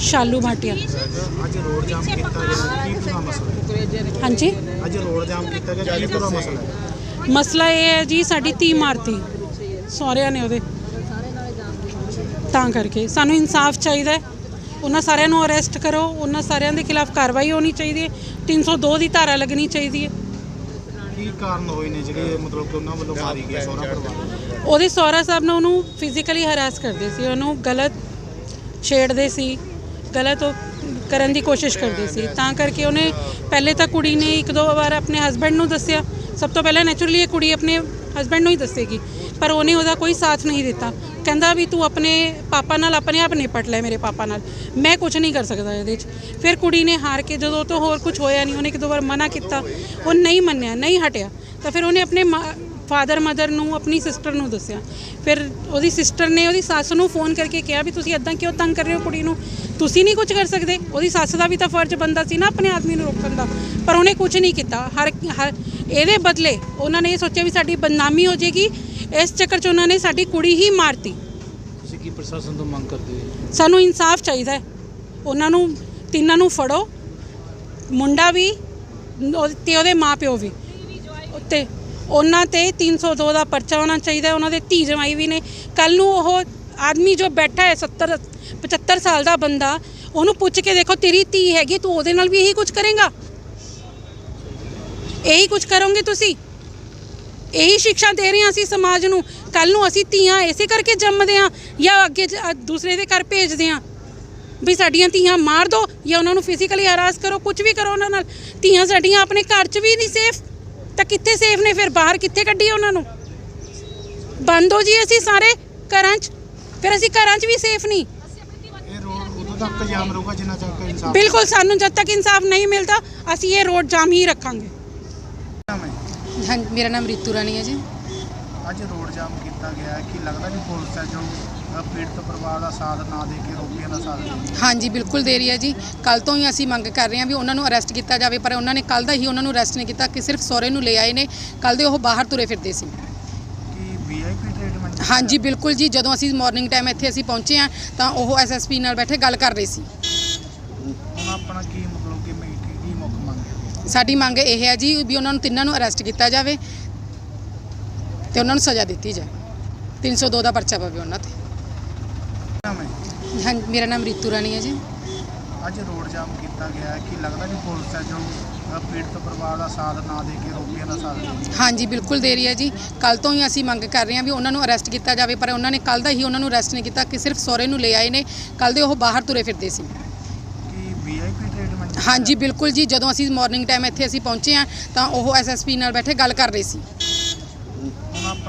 ਸ਼ਾਲੂ ਭਾਟੀਆ ਅੱਜ ਰੋਡ ਜਾਮ ਕੀਤਾ ਗਿਆ। ਕੀ ਪੂਰਾ ਮਸਲਾ ਹਾਂਜੀ? ਅੱਜ ਰੋਡ ਜਾਮ ਕੀਤਾ ਗਿਆ। ਕੀ ਪੂਰਾ ਮਸਲਾ ਹੈ? ਮਸਲਾ ਇਹ ਹੈ ਜੀ ਸਾਡੀ ਧੀ ਮਾਰਤੀ। ਸਹੁਰਿਆਂ ਨੇ ਉਹਦੇ। ਤਾਂ ਕਰਕੇ। ਸਾਨੂੰ ਇਨਸਾਫ ਚਾਹੀਦਾ ਉਹਨਾਂ ਸਾਰਿਆਂ ਨੂੰ ਅਰੈਸਟ ਕਰੋ। ਉਹਨਾਂ ਸਾਰਿਆਂ ਦੇ ਖਿਲਾਫ ਕਾਰਵਾਈ ਹੋਣੀ ਚਾਹੀਦੀ ਹੈ। 302 ਦੀ ਧਾਰਾ ਲੱਗਣੀ ਚਾਹੀਦੀ ਹੈ। ਕੀ ਕਾਰਨ ਹੋਏ ਨੇ ਜਿਹੜੇ ਮਤਲਬ ਕਿ ਉਹਨਾਂ ਵੱਲੋਂ ਮਾਰੀ ਗਈ ਸੋਹਰਾ ਪਰਿਵਾਰ? ਉਹਦੇ ਸਹੁਰਾ ਸਾਹਿਬ ਨੇ ਉਹਨੂੰ ਫਿਜ਼ੀਕਲੀ ਹਰਾਸ ਕਰਦੇ ਸੀ। ਉਹਨੂੰ ਗਲਤ ਛੇੜਦੇ ਸੀ। ਗਲਤ ਉਹ ਕਰਨ ਦੀ ਕੋਸ਼ਿਸ਼ ਕਰਦੀ ਸੀ। ਤਾਂ ਕਰਕੇ ਉਹਨੇ ਪਹਿਲੇ ਤਾਂ ਕੁੜੀ ਨੇ ਇੱਕ ਦੋ ਵਾਰ ਆਪਣੇ ਹਸਬੰਡ ਨੂੰ ਦੱਸਿਆ। ਸਭ ਤੋਂ ਪਹਿਲਾਂ ਨੈਚੁਰਲੀ ਇਹ ਕੁੜੀ ਆਪਣੇ ਹਸਬੰਡ ਨੂੰ ਹੀ ਦੱਸੇਗੀ। ਪਰ ਉਹਨੇ ਉਹਦਾ ਕੋਈ ਸਾਥ ਨਹੀਂ ਦਿੱਤਾ। ਕਹਿੰਦਾ ਵੀ ਤੂੰ ਆਪਣੇ ਪਾਪਾ ਨਾਲ ਆਪਣੇ ਆਪ ਨਿਪਟ ਲੈ ਮੇਰੇ ਪਾਪਾ ਨਾਲ। ਮੈਂ ਕੁਝ ਨਹੀਂ ਕਰ ਸਕਦਾ ਇਹਦੇ 'ਚ। ਫਿਰ ਕੁੜੀ ਨੇ ਹਾਰ ਕੇ ਜਦੋਂ ਤੋਂ ਹੋਰ ਕੁਝ ਹੋਇਆ ਨਹੀਂ, ਉਹਨੇ ਇੱਕ ਦੋ ਵਾਰ ਮਨਾ ਕੀਤਾ। ਉਹ ਨਹੀਂ ਮੰਨਿਆ, ਨਹੀਂ ਹਟਿਆ। ਤਾਂ ਫਿਰ ਉਹਨੇ ਆਪਣੇ ਫਾਦਰ ਮਦਰ ਨੂੰ ਆਪਣੀ ਸਿਸਟਰ ਨੂੰ ਦੱਸਿਆ। ਫਿਰ ਉਹਦੀ ਸਿਸਟਰ ਨੇ ਉਹਦੀ ਸੱਸ ਨੂੰ ਫੋਨ ਕਰਕੇ ਕਿਹਾ ਵੀ ਤੁਸੀਂ ਇਦਾਂ ਕਿਉਂ ਤੰਗ ਕਰ ਰਹੇ ਹੋ ਕੁੜੀ ਨੂੰ? ਤੁਸੀਂ ਨਹੀਂ ਕੁਝ ਕਰ ਸਕਦੇ। ਉਹਦੀ ਸੱਸ ਦਾ ਵੀ ਤਾਂ ਫਰਜ਼ ਬੰਦਾ ਸੀ ਨਾ ਆਪਣੇ ਆਦਮੀ ਨੂੰ ਰੋਕਣ ਦਾ। ਪਰ ਉਹਨੇ ਕੁਝ ਨਹੀਂ ਕੀਤਾ। ਹਰ ਹਰ ਇਹਦੇ ਬਦਲੇ ਉਹਨਾਂ ਨੇ ਇਹ ਸੋਚਿਆ ਵੀ ਸਾਡੀ ਬਦਨਾਮੀ ਹੋ ਜਾਏਗੀ। ਇਸ ਚੱਕਰ 'ਚ ਉਹਨਾਂ ਨੇ ਸਾਡੀ ਕੁੜੀ ਹੀ ਮਾਰਤੀ। ਤੁਸੀਂ ਕੀ ਪ੍ਰਸ਼ਾਸਨ ਤੋਂ ਮੰਗ ਕਰਦੇ ਹੋ? ਸਾਨੂੰ ਇਨਸਾਫ ਚਾਹੀਦਾ ਹੈ। ਉਹਨਾਂ ਨੂੰ ਤਿੰਨਾਂ ਨੂੰ ਫੜੋ। ਮੁੰਡਾ ਵੀ ਤੇ ਉਹਦੇ ਮਾਪਿਓ ਵੀ। ਤੇ ਉਹਨਾਂ ਤੇ 302 ਦਾ ਪਰਚਾ ਹੋਣਾ ਚਾਹੀਦਾ ਹੈ। ਉਹਨਾਂ ਦੇ ਧੀ ਜਮਾਈ ਵੀ ਨੇ। ਕੱਲ ਨੂੰ ਉਹ ਆਦਮੀ ਜੋ ਬੈਠਾ ਹੈ 70 75 ਸਾਲ ਦਾ ਬੰਦਾ ਉਹਨੂੰ ਪੁੱਛ ਕੇ ਦੇਖੋ ਤੇਰੀ ਧੀ ਹੈਗੀ ਤੂੰ ਉਹਦੇ ਨਾਲ ਵੀ ਇਹੀ ਕੁਝ ਕਰੇਗਾ? ਇਹੀ ਕੁਝ ਕਰੋਗੇ ਤੁਸੀਂ? ਇਹੀ ਸਿੱਖਿਆ ਦੇ ਰਹੇ ਹਾਂ ਅਸੀਂ ਸਮਾਜ ਨੂੰ। ਕੱਲ ਨੂੰ ਅਸੀਂ ਧੀਆਂ ਇਸੇ ਕਰਕੇ ਜੰਮਦੇ ਹਾਂ ਜਾਂ ਅੱਗੇ ਜ- ਅ, ਦੂਸਰੇ ਦੇ ਘਰ ਭੇਜਦੇ ਹਾਂ? ਵੀ ਸਾਡੀਆਂ ਧੀਆਂ ਮਾਰ ਦੋ ਜਾਂ ਉਹਨਾਂ ਨੂੰ ਫਿਜ਼ੀਕਲੀ ਹਰਾਸ ਕਰੋ ਕੁਝ ਵੀ ਕਰੋ ਉਹਨਾਂ ਨਾਲ। ਧੀਆਂ ਸਾਡੀਆਂ ਆਪਣੇ ਘਰ 'ਚ ਵੀ ਨਹੀਂ ਸੇਫ ਤਾਂ ਕਿੱਥੇ ਸੇਫ ਨੇ? ਫਿਰ ਬਾਹਰ ਕਿੱਥੇ ਕੱਢੀਏ ਉਹਨਾਂ ਨੂੰ? ਬੰਦ ਹੋ ਜੀ ਅਸੀਂ ਸਾਰੇ ਘਰਾਂ 'ਚ। ਫਿਰ ਅਸੀਂ ਘਰਾਂ 'ਚ ਵੀ ਸੇਫ ਨਹੀਂ। ਇਹ ਰੋਡ ਉਦੋਂ ਤੱਕ ਜਾਮ ਰਹੂਗਾ ਜਿੰਨਾ ਤੱਕ ਇਨਸਾਫ ਬਿਲਕੁਲ ਸਾਨੂੰ ਜਦ ਤੱਕ ਇਨਸਾਫ ਨਹੀਂ ਮਿਲਦਾ ਅਸੀਂ ਇਹ ਰੋਡ ਜਾਮ ਹੀ ਰੱਖਾਂਗੇ। ਹਾਂ? ਮੇਰਾ ਨਾਮ ਰੀਤੂ ਰਾਣੀ ਹੈ ਜੀ। ਅੱਜ ਰੋਡ ਜਾਮ ਕੀਤਾ ਗਿਆ ਹੈ। ਕਿ ਲੱਗਦਾ ਨਹੀਂ ਪੁਲਿਸ ਹੈ ਜੋ ਪੀੜਤ ਪਰਿਵਾਰ ਦਾ ਸਾਥ ਨਾ ਦੇ ਕੇ ਰੋਕੀਆਂ ਦਾ ਸਾਥ ਦੇ ਰਹੀ ਹੈ? ਹਾਂਜੀ ਬਿਲਕੁਲ ਦੇ ਰਹੀ ਹੈ ਜੀ। ਕੱਲ ਤੋਂ ਹੀ ਅਸੀਂ ਮੰਗ ਕਰ ਰਹੇ ਹਾਂ ਵੀ ਉਹਨਾਂ ਨੂੰ ਅਰੈਸਟ ਕੀਤਾ ਜਾਵੇ ਪਰ ਉਹਨਾਂ ਨੇ ਕੱਲ ਦਾ ਹੀ ਉਹਨਾਂ ਨੂੰ ਅਰੈਸਟ ਨਹੀਂ ਕੀਤਾ ਕਿ ਸਿਰਫ ਸਹੁਰੇ ਨੂੰ ਲੈ ਆਏ ਨੇ। ਕੱਲ ਦੇ ਉਹ ਬਾਹਰ ਤੁਰੇ ਫਿਰਦੇ ਸੀ। ਕਿ ਵੀਆਈਪੀ ਟ੍ਰੀਟਮੈਂਟ ਹਾਂਜੀ ਬਿਲਕੁਲ ਜੀ। ਜਦੋਂ ਅਸੀਂ ਮਾਰਨਿੰਗ ਟਾਈਮ ਇੱਥੇ ਅਸੀਂ ਪਹੁੰਚੇ ਹਾਂ ਤਾਂ ਉਹ ਐਸਐਸਪੀ ਨਾਲ ਬੈਠੇ ਗੱਲ ਕਰ ਰਹੇ ਸੀ। ਹੁਣ ਆਪਣਾ ਕੀ ਮਤਲਬ ਕਿ ਮੈਂ- ਕੀ ਕੀ ਮੁੱਖ ਮੰਗ ਹੈ? ਸਾਡੀ ਮੰਗ ਇਹ ਹੈ ਜੀ ਵੀ ਉਹਨਾਂ ਨੂੰ ਤਿੰਨਾਂ ਨੂੰ ਅਰੈਸਟ ਕੀਤਾ ਜਾਵੇ। ਤੇ ਉਹਨਾਂ ਨੂੰ ਸਜ਼ਾ ਦਿੱਤੀ ਜਾਏ। 302 ਦਾ ਪਰਚਾ ਪਵੇ ਉਹਨਾਂ ਤੇ। ਨਾਮ ਹੈ ਹਾਂ ਮੇਰਾ ਨਾਮ ਰੀਤੂ ਰਾਣੀ ਹੈ ਜੀ। ਅੱਜ ਰੋਡ ਜਾਮ ਕੀਤਾ ਗਿਆ ਹੈ। ਕਿ ਲੱਗਦਾ ਨਹੀਂ ਪੁਲਿਸ ਹੈ ਜੋ ਪੀੜਤ ਪਰਿਵਾਰ ਦਾ ਸਾਥ ਨਾ ਦੇ ਕੇ ਰੋਕੀਆਂ ਦਾ ਸਾਥ ਦੇ ਹਾਂਜੀ ਬਿਲਕੁਲ ਦੇ ਰਹੀ ਹੈ ਜੀ। ਕੱਲ ਤੋਂ ਹੀ ਅਸੀਂ ਮੰਗ ਕਰ ਰਹੇ ਹਾਂ ਵੀ ਉਹਨਾਂ ਨੂੰ ਅਰੈਸਟ ਕੀਤਾ ਜਾਵੇ ਪਰ ਉਹਨਾਂ ਨੇ ਕੱਲ ਦਾ ਹੀ ਉਹਨਾਂ ਨੂੰ ਅਰੈਸਟ ਨਹੀਂ ਕੀਤਾ ਕਿ ਸਿਰਫ ਸਹੁਰੇ ਨੂੰ ਲੈ ਆਏ ਨੇ। ਕੱਲ ਦੇ ਉਹ ਬਾਹਰ ਤੁਰੇ ਫਿਰਦੇ ਸੀ। ਕਿ ਵੀਆਈਪੀ ਟ੍ਰੀਟਮੈਂਟ ਹਾਂਜੀ ਬਿਲਕੁਲ ਜੀ। ਜਦੋਂ ਅਸੀਂ ਮਾਰਨਿੰਗ ਟਾਈਮ ਇੱਥੇ ਅਸੀਂ ਪਹੁੰਚੇ ਹਾਂ ਤਾਂ ਉਹ ਐਸਐਸਪੀ ਨਾਲ ਬੈਠੇ ਗੱਲ ਕਰ ਰਹੇ ਸੀ।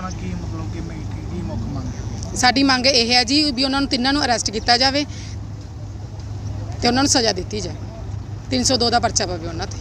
ਹੁਣ ਕੀ ਮਤਲਬ ਕਿ ਮੈਂ- ਕੀ ਮੁੱਖ ਮੰਗ ਹੈ? ਸਾਡੀ ਮੰਗ ਇਹ ਹੈ ਜੀ ਵੀ ਉਹਨਾਂ ਨੂੰ ਤਿੰਨਾਂ ਨੂੰ ਅਰੈਸਟ ਕੀਤਾ ਜਾਵੇ ਤੇ ਉਹਨਾਂ ਨੂੰ ਸਜ਼ਾ ਦਿੱਤੀ ਜਾਏ। 302 ਦਾ ਪਰਚਾ ਪਵੇ ਉਹਨਾਂ ਤੇ।